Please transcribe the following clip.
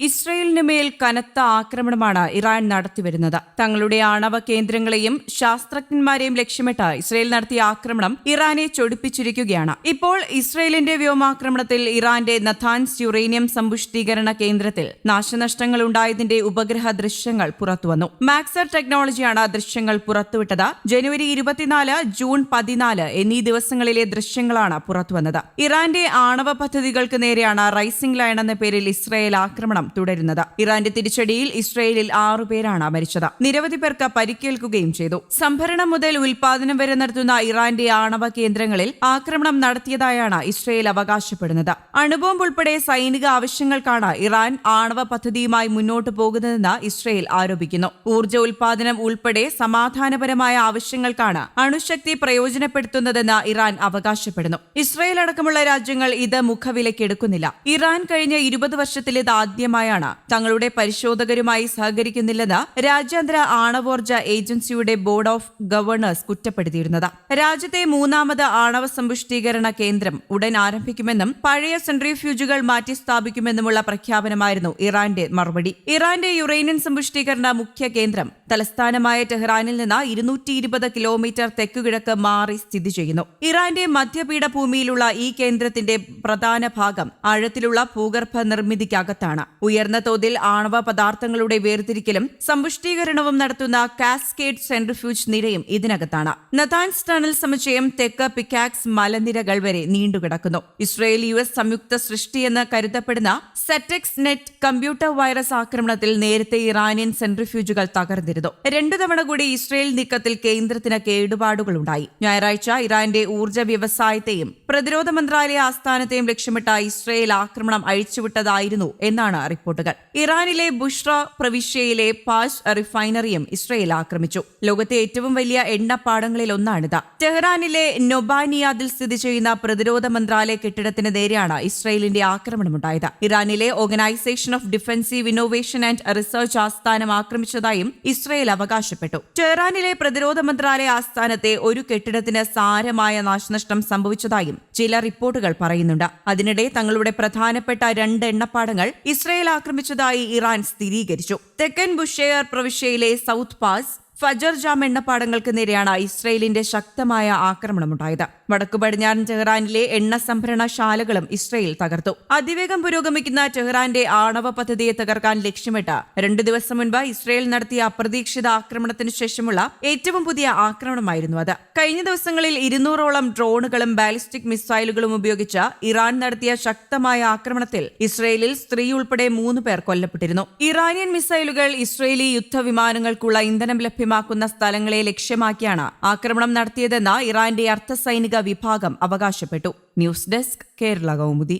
ഇസ്രയേലിന് മേൽ കനത്ത ആക്രമണമാണ് ഇറാൻ നടത്തിവരുന്നത്. തങ്ങളുടെ ആണവ കേന്ദ്രങ്ങളെയും ശാസ്ത്രജ്ഞന്മാരെയും ലക്ഷ്യമിട്ട് ഇസ്രയേൽ നടത്തിയ ആക്രമണം ഇറാനെ ചൊടിപ്പിച്ചിരിക്കുകയാണ്. ഇപ്പോൾ ഇസ്രയേലിന്റെ വ്യോമാക്രമണത്തിൽ ഇറാന്റെ നഥാൻസ് യുറേനിയം സമ്പുഷ്ടീകരണ കേന്ദ്രത്തിൽ നാശനഷ്ടങ്ങൾ ഉണ്ടായതിന്റെ ഉപഗ്രഹ ദൃശ്യങ്ങൾ പുറത്തുവന്നു മാക്സർ ടെക്നോളജിയാണ് ദൃശ്യങ്ങൾ പുറത്തുവിട്ടത്. ജനുവരി ഇരുപത്തിനാല് ജൂൺ പതിനാല് എന്നീ ദിവസങ്ങളിലെ ദൃശ്യങ്ങളാണ് പുറത്തുവന്നത്. ഇറാന്റെ ആണവ പദ്ധതികൾക്ക് നേരെയാണ് റൈസിംഗ് ലൈൻ എന്ന പേരിൽ ഇസ്രയേൽ ആക്രമണം തുടരുന്നത്. ഇറാന്റെ തിരിച്ചടിയിൽ ഇസ്രയേലിൽ ആറുപേരാണ് മരിച്ചത്. നിരവധി പേർക്ക് പരിക്കേൽക്കുകയും ചെയ്തു. സംഭരണം മുതൽ ഉൽപാദനം വരെ നടത്തുന്ന ഇറാന്റെ ആണവ കേന്ദ്രങ്ങളിൽ ആക്രമണം നടത്തിയതായാണ് ഇസ്രയേൽ അവകാശപ്പെടുന്നത്. അണുബോംബ് ഉൾപ്പെടെ സൈനിക ആവശ്യങ്ങൾക്കാണ് ഇറാൻ ആണവ പദ്ധതിയുമായി മുന്നോട്ടു പോകുന്നതെന്ന് ഇസ്രയേൽ ആരോപിക്കുന്നു. ഊർജ ഉൽപാദനം ഉൾപ്പെടെ സമാധാനപരമായ ആവശ്യങ്ങൾക്കാണ് അണുശക്തി പ്രയോജനപ്പെടുത്തുന്നതെന്ന് ഇറാൻ അവകാശപ്പെടുന്നു. ഇസ്രയേൽ അടക്കമുള്ള രാജ്യങ്ങൾ ഇത് മുഖവിലക്കെടുക്കുന്നില്ല ഇറാൻ കഴിഞ്ഞ ഇരുപത് വർഷത്തിലേത് ആദ്യമായാണ് തങ്ങളുടെ പരിശോധകരുമായി സഹകരിക്കുന്നില്ലെന്ന് രാജ്യാന്തര ആണവോർജ ഏജൻസിയുടെ ബോർഡ് ഓഫ് ഗവർണേഴ്സ് കുറ്റപ്പെടുത്തിയിരുന്നത്. രാജ്യത്തെ മൂന്നാമത് ആണവ സമ്പുഷ്ടീകരണ കേന്ദ്രം ഉടൻ ആരംഭിക്കുമെന്നും പഴയ സെൻട്രിഫ്യൂജുകൾ മാറ്റി സ്ഥാപിക്കുമെന്നുമുള്ള പ്രഖ്യാപനമായിരുന്നു ഇറാന്റെ മറുപടി. ഇറാന്റെ യുറേനിയൻ സമ്പുഷ്ടീകരണ മുഖ്യ കേന്ദ്രം തലസ്ഥാനമായ ടെഹ്റാനിൽ നിന്ന് ഇരുന്നൂറ്റി ഇരുപത് കിലോമീറ്റർ തെക്കുകിഴക്ക് മാറി സ്ഥിതി ചെയ്യുന്നു. ഇറാന്റെ മധ്യപീഠഭൂമിയിലുള്ള ഈ കേന്ദ്രത്തിന്റെ പ്രധാന ഭാഗം ആഴത്തിലുള്ള ഭൂഗർഭ നിർമ്മിതിക്കകത്താണ് ഉയർന്ന തോതിൽ ആണവ പദാർത്ഥങ്ങളുടെ വേർതിരിക്കലും സമ്പുഷ്ടീകരണവും നടത്തുന്ന കാസ്കേഡ് സെൻട്രിഫ്യൂജ് നിരയും ഇതിനകത്താണ്. നതാൻസ് ടണൽ സമുച്ചയം തെക്ക് പിക്കാക്സ് മലനിരകൾ വരെ നീണ്ടുകിടക്കുന്നു. ഇസ്രയേൽ യു എസ് സംയുക്ത സൃഷ്ടിയെന്ന് കരുതപ്പെടുന്ന സെറ്റക്സ് നെറ്റ് കമ്പ്യൂട്ടർ വൈറസ് ആക്രമണത്തിൽ നേരത്തെ ഇറാനിയൻ സെൻട്രിഫ്യൂജുകൾ തകർന്നിരുന്നു. രണ്ടു തവണ കൂടി ഇസ്രയേൽ നീക്കത്തിൽ കേന്ദ്രത്തിന് കേടുപാടുകളുണ്ടായി ഞായറാഴ്ച ഇറാന്റെ ഊർജ വ്യവസായത്തെയും പ്രതിരോധ മന്ത്രാലയ ആസ്ഥാനത്തെയും ലക്ഷ്യമിട്ട ഇസ്രയേൽ ആക്രമണം അഴിച്ചുവിട്ടതായിരുന്നു എന്നാണ് റിപ്പോർട്ടുകൾ. ഇറാനിലെ ബുഷ്ര പ്രവിശ്യയിലെ പാഷ് റിഫൈനറിയും ഇസ്രയേൽ ആക്രമിച്ചു. ലോകത്തെ ഏറ്റവും വലിയ എണ്ണപ്പാടങ്ങളിൽ ഒന്നാണിത്. ടെഹ്റാനിലെ നൊബാനിയാദിൽ സ്ഥിതി ചെയ്യുന്ന പ്രതിരോധ മന്ത്രാലയ കെട്ടിടത്തിന് നേരെയാണ് ഇസ്രയേലിന്റെ ആക്രമണമുണ്ടായത്. ഇറാനിലെ organisation of defensive innovation and research ആസ്ഥാനം ആക്രമിച്ചതായും ഇസ്രയേൽ അവകാശപ്പെട്ടു. ടെഹ്റാനിലെ പ്രതിരോധ മന്ത്രാലയ ആസ്ഥാനത്തെ ഒരു കെട്ടിടത്തിന് സാരമായ നാശനഷ്ടം സംഭവിച്ചതായും ചില റിപ്പോർട്ടുകൾ പറയുന്നുണ്ട്. അതിനിടെ തങ്ങളുടെ പ്രധാനപ്പെട്ട രണ്ട് എണ്ണപ്പാടങ്ങൾ ഇസ്രയേൽ ആക്രമിച്ചതായി ഇറാൻ സ്ഥിരീകരിച്ചു. തെക്കൻ ബുഷെയർ പ്രവിശ്യയിലെ സൗത്ത് പാസ് ഫജർ ജാം എണ്ണപ്പാടങ്ങൾക്ക് നേരെയാണ് ഇസ്രയേലിന്റെ ശക്തമായ ആക്രമണമുണ്ടായത്. വടക്കു പടിഞ്ഞാറൻ ടെഹ്റാനിലെ എണ്ണ സംഭരണശാലകളും ഇസ്രയേൽ തകർത്തു. അതിവേഗം പുരോഗമിക്കുന്ന ടെഹ്റാന്റെ ആണവ പദ്ധതിയെ തകർക്കാൻ ലക്ഷ്യമിട്ട് രണ്ടു ദിവസം മുൻപ് ഇസ്രയേൽ നടത്തിയ അപ്രതീക്ഷിത ആക്രമണത്തിനു ശേഷമുള്ള ഏറ്റവും പുതിയ ആക്രമണമായിരുന്നു അത്. കഴിഞ്ഞ ദിവസങ്ങളിൽ ഇരുന്നൂറോളം ഡ്രോണുകളും ബാലിസ്റ്റിക് മിസൈലുകളും ഉപയോഗിച്ച് ഇറാൻ നടത്തിയ ശക്തമായ ആക്രമണത്തിൽ ഇസ്രയേലിൽ സ്ത്രീ ഉൾപ്പെടെ മൂന്ന് പേർ കൊല്ലപ്പെട്ടിരുന്നു. ഇറാനിയൻ മിസൈലുകൾ ഇസ്രയേലി യുദ്ധവിമാനങ്ങൾക്കുള്ള ഇന്ധനം ലഭ്യമാക്കുന്ന സ്ഥലങ്ങളെ ലക്ഷ്യമാക്കിയാണ് ആക്രമണം നടത്തിയതെന്ന് ഇറാന്റെ അർദ്ധസൈനിക വിഭാഗം അവകാശപ്പെട്ടു. News desk Kerala Kaumudi.